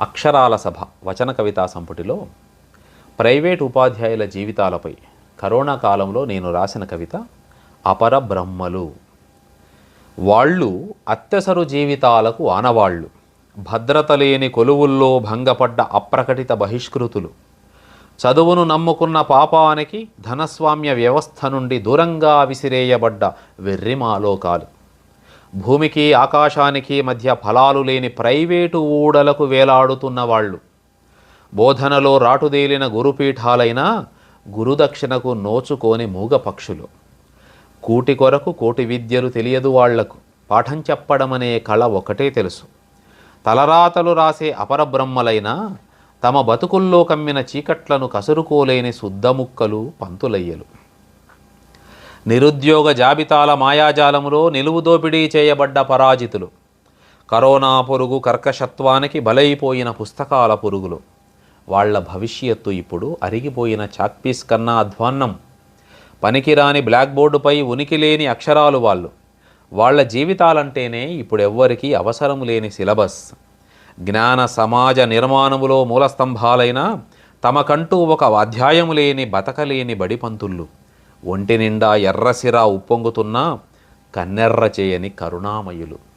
అక్షరాల సభ వచన కవితా సంపుటిలో ప్రైవేట్ ఉపాధ్యాయుల జీవితాలపై కరోనా కాలంలో నేను రాసిన కవిత అపర బ్రహ్మలు. వాళ్ళు అత్యసరు జీవితాలకు ఆనవాళ్ళు. భద్రత లేని కొలువుల్లో భంగపడ్డ అప్రకటిత బహిష్కృతులు. చదువును నమ్ముకున్న పాపానికి ధనస్వామ్య వ్యవస్థ నుండి దూరంగా విసిరేయబడ్డ వెర్రిమాలోకాలు. భూమికి ఆకాశానికి మధ్య ఫలాలు లేని ప్రైవేటు ఊడలకు వేలాడుతున్న వాళ్ళు. బోధనలో రాటుదేలిన గురుపీఠాలైనా గురుదక్షిణకు నోచుకోని మూగ పక్షులు కూటి కొరకు కోటి విద్యలు తెలియదు వాళ్ళకు. పాఠం చెప్పడమనే కళ ఒకటే తెలుసు. తలరాతలు రాసే అపరబ్రహ్మలైనా తమ బతుకుల్లో కమ్మిన చీకట్లను కసురుకోలేని శుద్ధముక్కలు పంతులయ్యలు. నిరుద్యోగ జాబితాల మాయాజాలములో నిలువు దోపిడీ చేయబడ్డ పరాజితులు. కరోనా పొరుగు కర్కశత్వానికి బలైపోయిన పుస్తకాల పురుగులు. వాళ్ళ భవిష్యత్తు ఇప్పుడు అరిగిపోయిన చాక్పీస్ కన్నా అధ్వాన్నం. పనికిరాని బ్లాక్ బోర్డుపై ఉనికి లేని అక్షరాలు వాళ్ళు. వాళ్ళ జీవితాలంటేనే ఇప్పుడు ఎవ్వరికీ అవసరం లేని సిలబస్. జ్ఞాన సమాజ నిర్మాణములో మూలస్తంభాలైన తమకంటూ ఒక అధ్యాయము లేని బతకలేని బడిపంతుళ్ళు. ఒంటి నిండా ఎర్రసిరా ఉప్పొంగుతున్నా కన్నెర్ర చేయని కరుణామయులు.